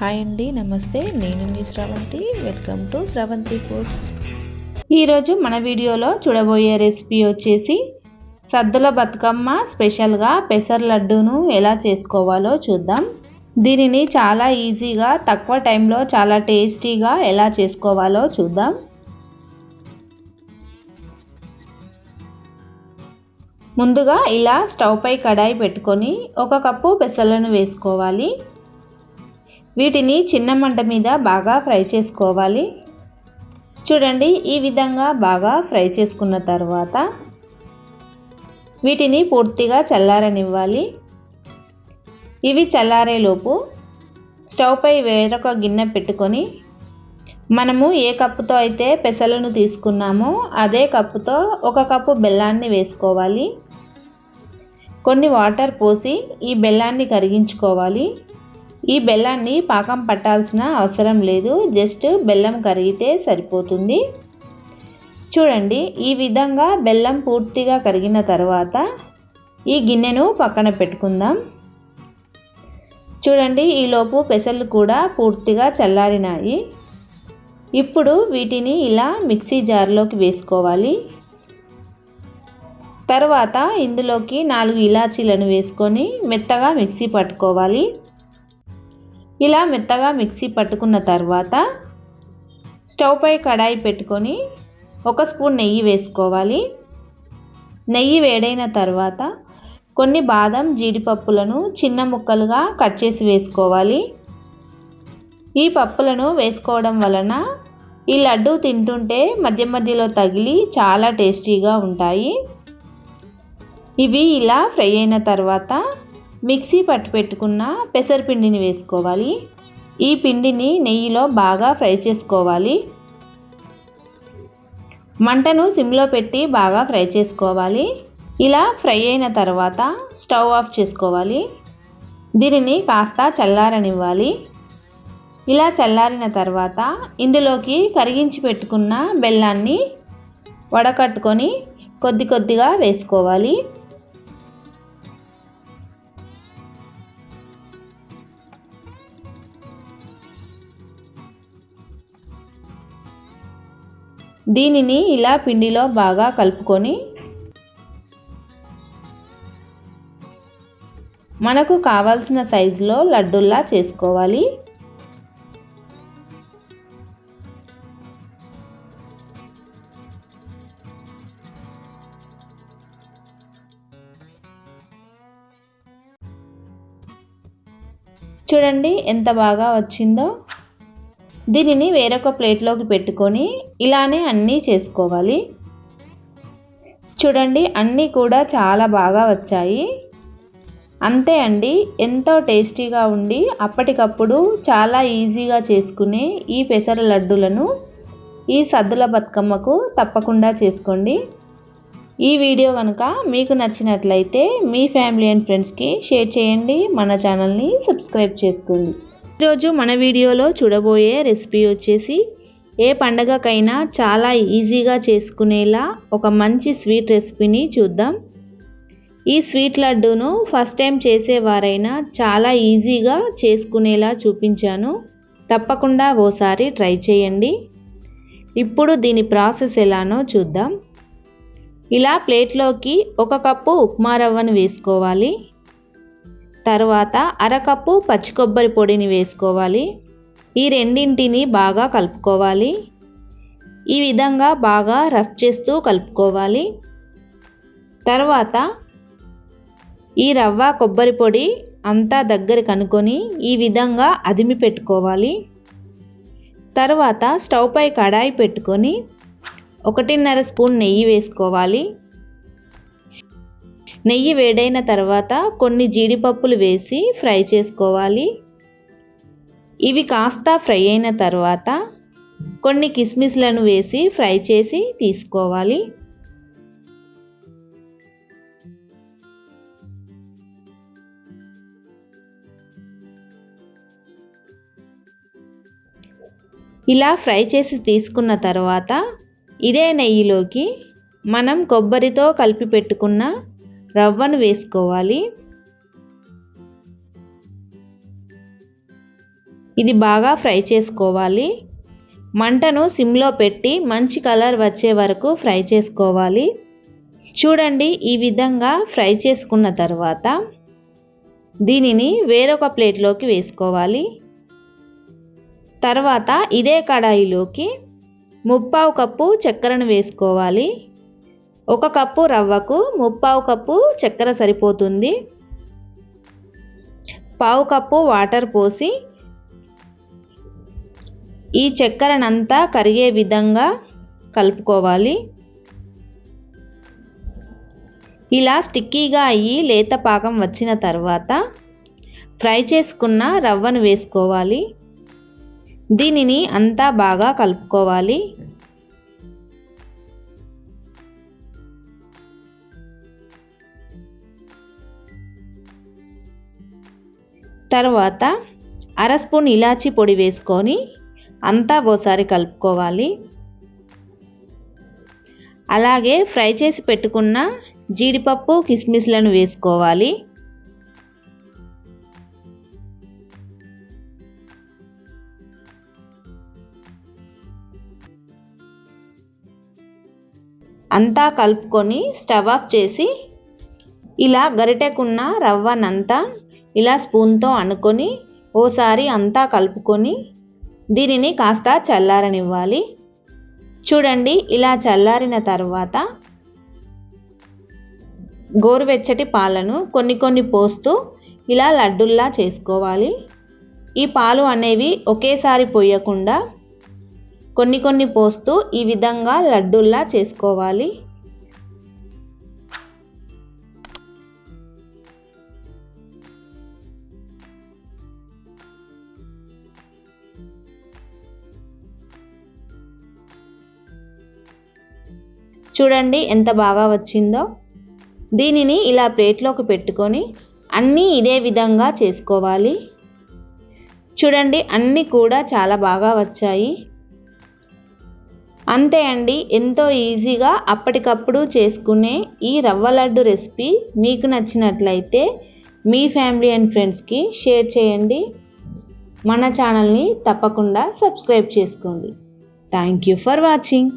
Hi అండి నమస్తే. నేను మీ Sravanthi. Welcome to Sravanthi foods ఈరోజు మన వీడియోలో చూడబోయే రెసిపీ వచ్చేసి సద్దుల బతుకమ్మ స్పెషల్గా పెసర లడ్డూను ఎలా చేసుకోవాలో చూద్దాం. దీనిని చాలా ఈజీగా తక్కువ టైంలో చాలా టేస్టీగా ఎలా చేసుకోవాలో చూద్దాం. ముందుగా ఇలా స్టవ్ పై కడాయి పెట్టుకొని ఒక కప్పు పెసలను వేసుకోవాలి. వీటిని చిన్న మంట మీద బాగా ఫ్రై చేసుకోవాలి. చూడండి ఈ విధంగా బాగా ఫ్రై చేసుకున్న తర్వాత వీటిని పూర్తిగా చల్లారనివ్వాలి. ఇవి చల్లారేలోపు స్టవ్పై వేరొక గిన్నె పెట్టుకొని మనము ఏ కప్పుతో అయితే పెసలను తీసుకున్నామో అదే కప్పుతో ఒక కప్పు బెల్లాన్ని వేసుకోవాలి. కొన్ని వాటర్ పోసి ఈ బెల్లాన్ని కరిగించుకోవాలి. ఈ బెల్లాన్ని పాకం పట్టాల్సిన అవసరం లేదు. జస్ట్ బెల్లం కరిగితే సరిపోతుంది. చూడండి ఈ విధంగా బెల్లం పూర్తిగా కరిగిన తర్వాత ఈ గిన్నెను పక్కన పెట్టుకుందాం. చూడండి ఈలోపు పెసలు కూడా పూర్తిగా చల్లారినాయి. ఇప్పుడు వీటిని ఇలా మిక్సీ జార్లోకి వేసుకోవాలి. తర్వాత ఇందులోకి నాలుగు ఇలాచీలను వేసుకొని మెత్తగా మిక్సీ పట్టుకోవాలి. ఇలా మెత్తగా మిక్సీ పట్టుకున్న తర్వాత స్టవ్ పై కడాయి పెట్టుకొని ఒక స్పూన్ నెయ్యి వేసుకోవాలి. నెయ్యి వేడైన తర్వాత కొన్ని బాదం జీడిపప్పులను చిన్న ముక్కలుగా కట్ చేసి వేసుకోవాలి. ఈ పప్పులను వేసుకోవడం వలన ఈ లడ్డు తింటుంటే మధ్య మధ్యలో తగిలి చాలా టేస్టీగా ఉంటాయి. ఇవి ఇలా ఫ్రై అయిన తర్వాత మిక్సీ పట్టు పెట్టుకున్న పెసరపిండిని వేసుకోవాలి. ఈ పిండిని నెయ్యిలో బాగా ఫ్రై చేసుకోవాలి. మంటను సిమ్లో పెట్టి బాగా ఫ్రై చేసుకోవాలి. ఇలా ఫ్రై అయిన తర్వాత స్టవ్ ఆఫ్ చేసుకోవాలి. దీనిని కాస్త చల్లారనివ్వాలి. ఇలా చల్లారిన తర్వాత ఇందులోకి కరిగించి పెట్టుకున్న బెల్లాన్ని వడకట్టుకొని కొద్ది కొద్దిగా వేసుకోవాలి. దీనిని ఇలా పిండిలో బాగా కలుపుకొని మనకు కావాల్సిన సైజులో లడ్డుల్లా చేసుకోవాలి. చూడండి ఎంత బాగా వచ్చిందో. దీనిని వేరొక ప్లేట్లోకి పెట్టుకొని ఇలానే అన్నీ చేసుకోవాలి. చూడండి అన్నీ కూడా చాలా బాగా వచ్చాయి. అంతే అండి ఎంతో టేస్టీగా ఉండి అప్పటికప్పుడు చాలా ఈజీగా చేసుకునే ఈ పెసర లడ్డులను ఈ సద్దుల బతుకమ్మకు తప్పకుండా చేసుకోండి. ఈ వీడియో కనుక మీకు నచ్చినట్లయితే మీ ఫ్యామిలీ అండ్ ఫ్రెండ్స్కి షేర్ చేయండి. మన ఛానల్ని సబ్స్క్రైబ్ చేసుకోండి. ఈరోజు మన వీడియోలో చూడబోయే రెసిపీ వచ్చేసి ఏ పండగకైనా చాలా ఈజీగా చేసుకునేలా ఒక మంచి స్వీట్ రెసిపీని చూద్దాం. ఈ స్వీట్ లడ్డూను ఫస్ట్ టైం చేసేవారైనా చాలా ఈజీగా చేసుకునేలా చూపించాను. తప్పకుండా ఓసారి ట్రై చేయండి. ఇప్పుడు దీని ప్రాసెస్ ఎలానో చూద్దాం. ఇలా ప్లేట్లోకి ఒక కప్పు ఉప్మా రవ్వను వేసుకోవాలి. తర్వాత అరకప్పు పచ్చి కొబ్బరి పొడిని వేసుకోవాలి. ఈ రెండింటిని బాగా కలుపుకోవాలి. ఈ విధంగా బాగా రఫ్ చేస్తూ కలుపుకోవాలి. తర్వాత ఈ రవ్వ కొబ్బరి పొడి అంతా దగ్గర కనుకొని ఈ విధంగా అదిమి పెట్టుకోవాలి. తర్వాత స్టవ్ పై కడాయి పెట్టుకొని ఒకటిన్నర స్పూన్ నెయ్యి వేసుకోవాలి. నెయ్యి వేడైన తర్వాత కొన్ని జీడిపప్పులు వేసి ఫ్రై చేసుకోవాలి. ఇవి కాస్త ఫ్రై అయిన తర్వాత కొన్ని కిస్మిస్లను వేసి ఫ్రై చేసి తీసుకోవాలి. ఇలా ఫ్రై చేసి తీసుకున్న తర్వాత ఇదే నెయ్యిలోకి మనం కొబ్బరితో కలిపి పెట్టుకున్న రవ్వను వేసుకోవాలి. ఇది బాగా ఫ్రై చేసుకోవాలి. మంటను సిమ్లో పెట్టి మంచి కలర్ వచ్చే వరకు ఫ్రై చేసుకోవాలి. చూడండి ఈ విధంగా ఫ్రై చేసుకున్న తర్వాత దీనిని వేరొక ప్లేట్లోకి వేసుకోవాలి. తర్వాత ఇదే కడాయిలోకి ముప్పావు కప్పు చక్కెరను వేసుకోవాలి. ఒక కప్పు రవ్వకు ముప్పావు కప్పు చక్కెర సరిపోతుంది. పావు కప్పు వాటర్ పోసి ఈ చక్కెరనంతా కరిగే విధంగా కలుపుకోవాలి. ఇలా స్టిక్కీగా అయ్యి లేత పాకం వచ్చిన తర్వాత ఫ్రై చేసుకున్న రవ్వను వేసుకోవాలి. దీనిని అంతా బాగా కలుపుకోవాలి. తర్వాత అర స్పూన్ ఇలాచీ పొడి వేసుకొని అంతా ఓసారి కలుపుకోవాలి. అలాగే ఫ్రై చేసి పెట్టుకున్న జీడిపప్పు కిస్మిస్లను వేసుకోవాలి. అంతా కలుపుకొని స్టవ్ ఆఫ్ చేసి ఇలా గరిటెకున్న రవ్వనంతా ఇలా స్పూన్తో అనుకొని ఓసారి అంతా కలుపుకొని దీనిని కాస్త చల్లారనివ్వాలి. చూడండి ఇలా చల్లారిన తర్వాత గోరువెచ్చటి పాలను కొన్ని కొన్ని పోస్తూ ఇలా లడ్డుల్లా చేసుకోవాలి. ఈ పాలు అనేవి ఒకేసారి పోయకుండా కొన్ని కొన్ని పోస్తూ ఈ విధంగా లడ్డుల్లా చేసుకోవాలి. చూడండి ఎంత బాగా వచ్చిందో. దీనిని ఇలా ప్లేట్లోకి పెట్టుకొని అన్నీ ఇదే విధంగా చేసుకోవాలి. చూడండి అన్నీ కూడా చాలా బాగా వచ్చాయి. అంతే అండి ఎంతో ఈజీగా అప్పటికప్పుడు చేసుకునే ఈ రవ్వ లడ్డు రెసిపీ మీకు నచ్చినట్లయితే మీ ఫ్యామిలీ అండ్ ఫ్రెండ్స్కి షేర్ చేయండి. మన ఛానల్ని తప్పకుండా సబ్స్క్రైబ్ చేసుకోండి. Thank you for watching.